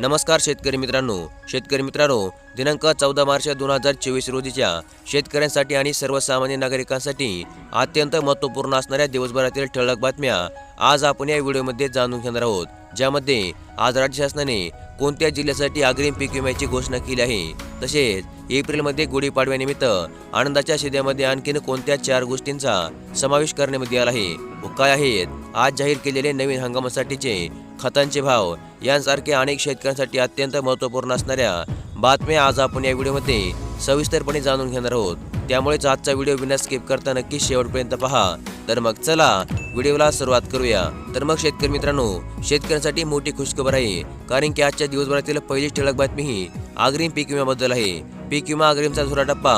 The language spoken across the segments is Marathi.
नमस्कार शेतकरी मित्रांनो. शेतकरी मित्रांनो दिनांक चौदा मार्च दोन हजार चोवीस रोजीच्या शेतकऱ्यांसाठी आणि सर्वसामान्य नागरिकांसाठी अत्यंत महत्त्वपूर्ण असणाऱ्या दिवसभरातील ठळक बातम्या आज आपण या व्हिडिओमध्ये जाणून घेणार आहोत. ज्यामध्ये आज राज्य शासनाने कोणत्या जिल्ह्यासाठी अग्रिम पीक विम्याची घोषणा केली आहे. तसेच एप्रिलमध्ये गुढीपाडव्यानिमित्त आनंदाच्या शिद्यामध्ये आणखीन कोणत्या चार गोष्टींचा समावेश करण्यामध्ये आला आहे व काय आहेत? आज जाहीर केलेले नवीन हंगामासाठीचे खतांचे भाव यांसारखे अनेक शेतकऱ्यांसाठी अत्यंत महत्त्वपूर्ण असणाऱ्या बातम्या आज आपण या व्हिडिओमध्ये सविस्तरपणे जाणून घेणार आहोत. त्यामुळेच आजचा व्हिडिओ विना स्किप करता नक्की शेवटपर्यंत पहा. तर मग चला व्हिडिओला सुरुवात करूया. तर मग शेतकरी मित्रांनो शेतकऱ्यांसाठी मोठी खुशखबर आहे कारण की आजच्या दिवसभरातील पहिली ठळक बातमी ही अग्रिम पीक विम्याबद्दल आहे. पीक विमा अग्रिमचा दुसरा टप्पा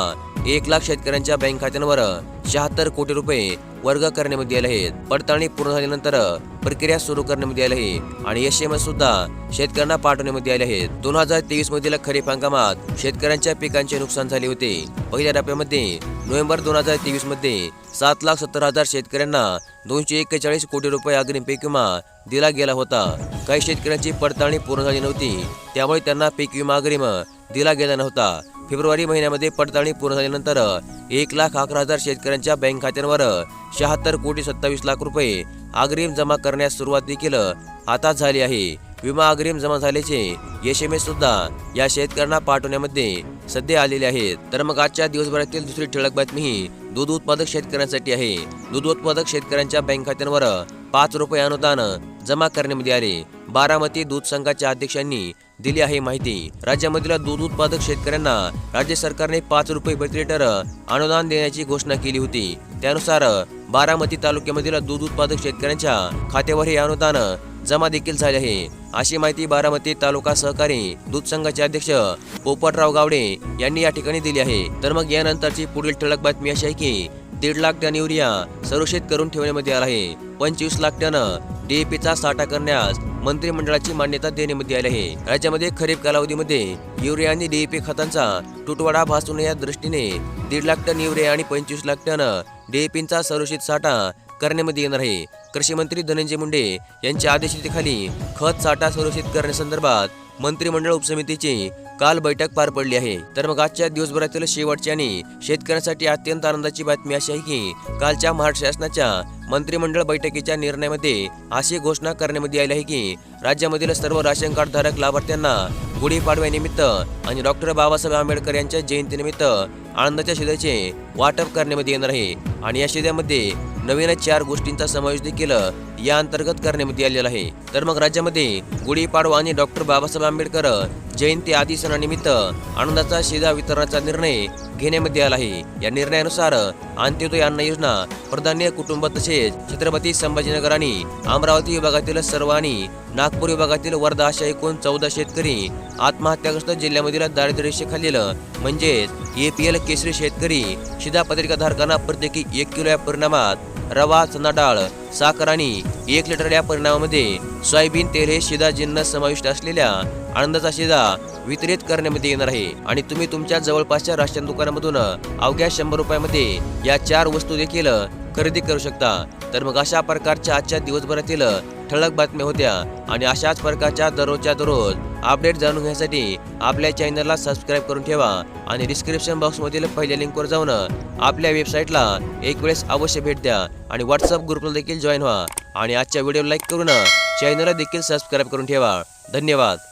एक लाख शेतकऱ्यांच्या बँक खात्यांवर शहात्तर कोटी रुपये वर्ग करण्यामध्ये आले आहेत. पडताळणी पूर्ण झाल्यानंतर प्रक्रिया सुरू करण्यामध्ये आली आहे. आणि एस सुद्धा शेतकऱ्यांना पाठवण्यामध्ये आले आहेत. दोन हजार तेवीस मधील खरीप हंगामात शेतकऱ्यांच्या पिकांचे नुकसान झाले होते. पहिल्या टप्प्यामध्ये नोव्हेंबर दोन हजार तेवीसमध्ये सात लाख सत्तर हजार शेतकऱ्यांना दोनशे एक्केचाळीस कोटी रुपये अग्रिम पीक विमा दिला गेला होता. काही शेतकऱ्यांची पडताळणी पूर्ण झाली नव्हती. त्यामुळे त्यांना पीक विमा अग्रिम दिला गेला नव्हता. फेब्रुवारी महिन्यामध्ये पडताळणी पूर्ण झाल्यानंतर एक लाख अकरा हजार शेतकऱ्यांच्या बँक खात्यांवर शहात्तर कोटी सत्तावीस लाख रुपये अग्रिम जमा करण्यास सुरुवात देखील आता झाली आहे. विमा अग्रिम जमा झाल्याचे एस एम एस सुद्धा या शेतकऱ्यांना पाठवण्यामध्ये सध्या आलेले आहेत. तर मग आजच्या दिवसभरातील दुसरी ठळक बातमी ही दूध उत्पादक शेतकऱ्यांसाठी आहे. दूध उत्पादक शेतकऱ्यांच्या बँक खात्यांवर पाच रुपये अनुदान जमा करण्यामध्ये आले. बारामती दूध संघाच्या अध्यक्षांनी दिली आहे माहिती. राज्यामधील दूध उत्पादक शेतकऱ्यांना राज्य सरकारने पाच रुपये प्रति लिटर अनुदान देण्याची घोषणा केली होती. त्यानुसार बारामती तालुक्यामधील दूध उत्पादक शेतकऱ्यांच्या खात्यावर हे अनुदान जमा देखील झाले आहे. अशी माहिती बारामती तालुका सहकारी दूध संघाचे अध्यक्ष पोपटराव गावडे यांनी या ठिकाणी दिली आहे. तर मग यानंतरची पुढील ठळक बातमी अशी आहे की दीड लाख टन युरिया संरक्षित करून ठेवण्यामध्ये आला आहे. पंचवीस लाख टन डीएपीचा साठा करण्यास मंत्रिमंडळाची मान्यता देण्यामध्ये आली आहे. राज्यामध्ये खरीप कालावधीमध्ये युरिया आणि डीएपी खतांचा तुटवडा भासू नये या दृष्टीने दीड लाख टन युरिया आणि पंचवीस लाख टन डीएपीचा संरक्षित साठा करण्यामध्ये येणार आहे. कृषी मंत्री धनंजय मुंडे यांच्या आदेशाखाली खत साठा सुरक्षित करण्यासंदर्भात मंत्रिमंडळ उपसमितीची काल बैठक पार पडली आहे. तर मग आजच्या दिवसभरातील शेवटची आणि शेतकऱ्यांसाठी अत्यंत आनंदाची बातमी अशी आहे की कालच्या महाराष्ट्र शासनाच्या मंत्रिमंडळ बैठकीच्या निर्णयामध्ये अशी घोषणा करण्यामध्ये आली आहे की राज्यामधील सर्व राशन कार्ड धारक लाभार्थ्यांना गुढीपाडव्यानिमित्त आणि डॉक्टर बाबासाहेब आंबेडकर यांच्या जयंतीनिमित्त आनंदाच्या शिद्याचे वाटप करण्यामध्ये येणार आहे. आणि या शिद्यामध्ये नवीन चार गोष्टींचा समावेश देखील या अंतर्गत करण्यामध्ये आलेला आहे. तर मग राज्यामध्ये गुढीपाडवा आणि डॉक्टर बाबासाहेब आंबेडकर जयंती आदी सणानिमित्त आनंदाचा शिधा वितरणाचा निर्णय घेण्यामध्ये आला आहे. या निर्णयानुसार अंत्योदय अन्न योजना प्रधान्य कुटुंब तसेच छत्रपती संभाजीनगर आणि अमरावती विभागातील सर्व आणि नागपूर विभागातील वर्धा अशा एकूण चौदा शेतकरी आत्महत्याग्रस्त जिल्ह्यामधील दारिद्र्यरेषेखालील म्हणजेच एपीएल केसरी शेतकरी शिधा पत्रिकाधारकांना प्रत्येकी एक किलो या परिणामात रवा चना डाळ साखर आणि एक लिटर या परिणामामध्ये सोयाबीन तेल हे शिदा जिन्नस समाविष्ट असलेल्या आनंदाचा शिदा वितरित करण्यामध्ये येणार आहे. आणि तुम्ही तुमच्या जवळपासच्या राशन दुकानामधून अवघ्या शंभर रुपयामध्ये या चार वस्तू देखील खरेदी करू शकता. तर मग अशा प्रकारच्या आजच्या दिवसभरातील ठळक बातम्या होत्या आणि अशाच प्रकारच्या दररोजच्या दररोज अपडेट जाणून घेण्यासाठी आपल्या चॅनलला सबस्क्राईब करून ठेवा आणि डिस्क्रिप्शन बॉक्समधील पहिल्या लिंकवर जाऊन आपल्या वेबसाईटला एक वेळेस अवश्य भेट द्या आणि व्हॉट्सअप ग्रुपला देखील जॉईन व्हा. आणि आजच्या व्हिडिओ लाईक करून चॅनलला देखील सबस्क्राईब करून ठेवा. धन्यवाद.